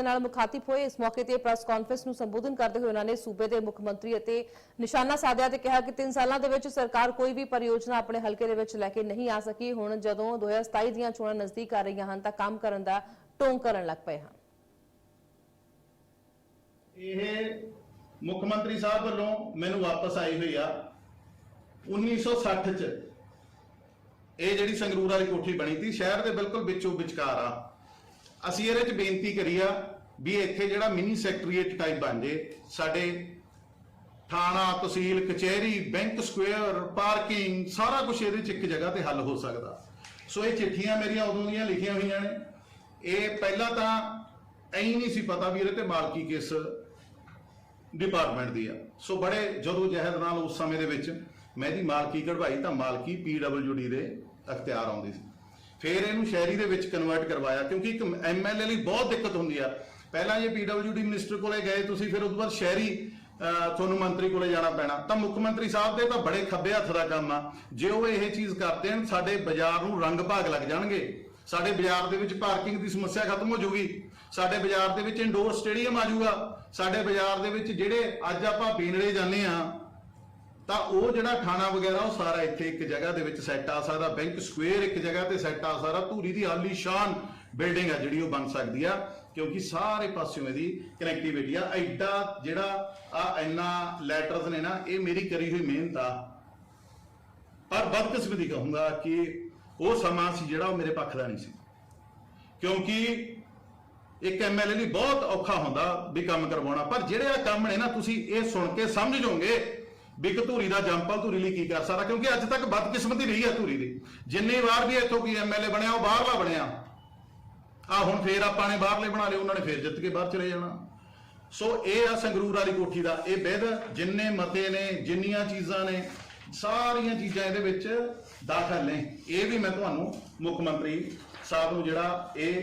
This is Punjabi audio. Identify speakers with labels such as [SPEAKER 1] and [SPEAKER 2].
[SPEAKER 1] ਦੇ ਨਾਲ ਮੁਖਾਤਿਬ ਹੋਏ। ਇਸ ਮੌਕੇ ਤੇ ਪ੍ਰੈਸ ਕਾਨਫਰੰਸ ਨੂੰ ਸੰਬੋਧਨ ਕਰਦੇ ਹੋਏ ਉਹਨਾਂ ਨੇ ਸੂਬੇ ਦੇ ਮੁੱਖ ਮੰਤਰੀ ਅਤੇ ਨਿਸ਼ਾਨਾ ਸਾਧਿਆ ਤੇ ਕਿਹਾ ਕਿ 3 ਸਾਲਾਂ ਦੇ ਵਿੱਚ ਸਰਕਾਰ ਕੋਈ ਵੀ ਪਰਿਯੋਜਨਾ ਆਪਣੇ ਹਲਕੇ ਦੇ ਵਿੱਚ ਲੈ ਕੇ ਨਹੀਂ ਆ ਸਕੀ। ਹੁਣ ਜਦੋਂ 2027 ਦੀਆਂ ਚੋਣਾਂ ਨਜ਼ਦੀਕ ਆ ਰਹੀਆਂ ਹਨ ਤਾਂ ਕੰਮ ਕਰਨ ਦਾ ਢੋਂਗ ਕਰਨ ਲੱਗ ਪਏ ਹਨ।
[SPEAKER 2] ਇਹ ਮੁੱਖ ਮੰਤਰੀ ਸਾਹਿਬ ਵੱਲੋਂ ਮੈਨੂੰ ਵਾਪਸ ਆਈ ਹੋਈ ਆ। 1960 ਚ ਇਹ ਜਿਹੜੀ ਸੰਗਰੂਰ ਵਾਲੀ ਕੋਠੀ ਬਣੀ ਸੀ, ਸ਼ਹਿਰ ਦੇ ਬਿਲਕੁਲ ਵਿੱਚੋਂ ਵਿਚਕਾਰ ਆ। ਅਸੀਂ ਇਹਦੇ ਚ ਬੇਨਤੀ ਕਰੀ ਆ ਵੀ ਇੱਥੇ ਜਿਹੜਾ ਮਿਨੀ ਸੈਕਟਰੀਏਟ ਟਾਈਪ ਬਣ ਜੇ, ਸਾਡੇ ਥਾਣਾ, ਤਹਿਸੀਲ, ਕਚਹਿਰੀ, ਬੈਂਕ ਸਕੁਅਰ ਪਾਰਕਿੰਗ, ਸਾਰਾ ਕੁਝ ਇਹਦੇ ਚ ਇੱਕ ਜਗ੍ਹਾ ਤੇ ਹੱਲ ਹੋ ਸਕਦਾ। ਸੋ ਇਹ ਚਿੱਠੀਆਂ ਮੇਰੀਆਂ ਉਦੋਂ ਦੀਆਂ ਲਿਖੀਆਂ ਹੋਈਆਂ ਨੇ। ਇਹ ਪਹਿਲਾਂ ਤਾਂ ਐਂ ਨਹੀਂ ਸੀ ਪਤਾ ਵੀ ਇਹਦੇ ਤੇ ਮਾਲਕੀ ਕਿਸ ਡਿਪਾਰਟਮੈਂਟ ਦੀ ਆ। ਸੋ ਬੜੇ ਜਦੋਂ ਜਹਿਦ ਨਾਲ ਉਸ ਸਮੇਂ ਦੇ ਵਿੱਚ ਮੈਂ ਦੀ ਮਾਲਕੀ ਕਢਵਾਈ ਤਾਂ ਮਾਲਕੀ ਪੀਡਬਲਯੂਡੀ ਦੇ ਅਖਤਿਆਰ ਆਉਂਦੀ ਸੀ। ਫਿਰ ਇਹਨੂੰ ਸ਼ਹਿਰੀ ਦੇ ਵਿੱਚ ਕਨਵਰਟ ਕਰਵਾਇਆ, ਕਿਉਂਕਿ ਇੱਕ ਐਮਐਲਏ ਲਈ ਬਹੁਤ ਦਿੱਕਤ ਹੁੰਦੀ ਆ। ਪਹਿਲਾਂ ਜੇ ਪੀਡਬਲਯੂਡੀ ਮਿਨਿਸਟਰ ਕੋਲੇ ਗਏ, ਤੁਸੀਂ ਫਿਰ ਉਸ ਤੋਂ ਬਾਅਦ ਸ਼ਹਿਰੀ ਤੁਹਾਨੂੰ ਮੰਤਰੀ ਕੋਲੇ ਜਾਣਾ ਪੈਣਾ। ਤਾਂ ਮੁੱਖ ਮੰਤਰੀ ਸਾਹਿਬ ਦੇ ਤਾਂ ਬੜੇ ਖੱਬੇ ਹੱਥ ਦਾ ਕੰਮ ਆ। ਜੇ ਉਹ ਇਹ ਚੀਜ਼ ਕਰਦੇ ਹਨ, ਸਾਡੇ ਬਾਜ਼ਾਰ ਨੂੰ ਰੰਗ ਭਾਗ ਲੱਗ ਜਾਣਗੇ। ਸਾਡੇ ਬਾਜ਼ਾਰ ਦੇ ਵਿੱਚ ਪਾਰਕਿੰਗ ਦੀ ਸਮੱਸਿਆ ਖਤਮ ਹੋ ਜਾਊਗੀ। ਸਾਡੇ ਬਾਜ਼ਾਰ ਦੇ ਵਿੱਚ ਇੰਡੋਰ ਸਟੇਡੀਅਮ ਆ ਜਾਊਗਾ। ਸਾਡੇ ਬਾਜ਼ਾਰ ਦੇ ਵਿੱਚ ਜਿਹੜੇ ਅੱਜ ਆਪਾਂ ਬੀਨੜੇ ਜਾਂਦੇ ਆ ਤਾਂ ਉਹ ਜਿਹੜਾ ਥਾਣਾ ਵਗੈਰਾ, ਉਹ ਸਾਰਾ ਇੱਥੇ ਇੱਕ ਜਗ੍ਹਾ ਦੇ ਵਿੱਚ ਸੈੱਟ ਆ ਸਕਦਾ। ਬੈਂਕ ਸਕੁਅਰ ਇੱਕ ਜਗ੍ਹਾ ਤੇ ਸੈੱਟ ਆ ਸਕਦਾ ਧੂਰੀ ਦੀ ਆਲੀਸ਼ਾਨ ਬਿਲਡਿੰਗ ਆ ਜਿਹੜੀ ਉਹ ਬਣ ਸਕਦੀ ਆ, ਕਿਉਂਕਿ ਸਾਰੇ ਪਾਸਿਓਂ ਇਹਦੀ ਕਨੈਕਟੀਵਿਟੀ ਆ। ਐਡਾ ਜਿਹੜਾ ਆ ਇੰਨਾ ਲੈਟਰਸ ਨੇ ਨਾ, ਇਹ ਮੇਰੀ ਕਰੀ ਹੋਈ ਮਿਹਨਤ ਆ। ਪਰ ਬਦਕਿਸਮਤੀ ਕਹੂੰਗਾ ਕਿ ਉਹ ਸਮਾਂ ਸੀ ਜਿਹੜਾ ਉਹ ਮੇਰੇ ਪੱਖ ਦਾ ਨਹੀਂ ਸੀ। ਕਿਉਂਕਿ ਇੱਕ ਐਮਐਲਏ ਲਈ ਬਹੁਤ ਔਖਾ ਹੁੰਦਾ ਵੀ ਕੰਮ ਕਰਵਾਉਣਾ। ਪਰ ਜਿਹੜੇ ਆ ਕੰਮ ਨੇ ਨਾ, ਤੁਸੀਂ ਇਹ ਸੁਣ ਕੇ ਸਮਝ ਜਾਓਗੇ ਵੀ ਇੱਕ ਧੂਰੀ ਦਾ ਜੰਪਲ ਧੂਰੀ ਲਈ ਕੀ ਕਰ ਸਕਦਾ? ਕਿਉਂਕਿ ਅੱਜ ਤੱਕ ਬਦਕਿਸਮਤੀ ਰਹੀ ਹੈ ਧੂਰੀ ਦੀ। ਜਿੰਨੀ ਵਾਰ ਵੀ ਇੱਥੋਂ ਕੋਈ ਐਮਐਲਏ ਬਣਿਆ, ਉਹ ਬਾਹਰਲਾ ਬਣਿਆ। ਆ ਹੁਣ ਫੇਰ ਆਪਾਂ ਨੇ ਬਾਹਰਲੇ ਬਣਾ ਲਏ, ਉਹਨਾਂ ਨੇ ਫੇਰ ਜਿੱਤ ਕੇ ਬਾਹਰ ਚਲੇ ਜਾਣਾ। ਸੋ ਇਹ ਆ ਸੰਗਰੂਰ ਵਾਲੀ ਕੋਠੀ ਦਾ ਇਹ ਵਿਧ ਜਿੰਨੇ ਮਤੇ ਨੇ, ਜਿੰਨੀਆਂ ਚੀਜ਼ਾਂ ਨੇ, ਸਾਰੀਆਂ ਚੀਜ਼ਾਂ ਇਹਦੇ ਵਿੱਚ ਦਾਖਲ ਨੇ। ਇਹ ਵੀ ਮੈਂ ਤੁਹਾਨੂੰ ਮੁੱਖ ਮੰਤਰੀ ਸਾਹਿਬ ਨੂੰ ਜਿਹੜਾ ਇਹ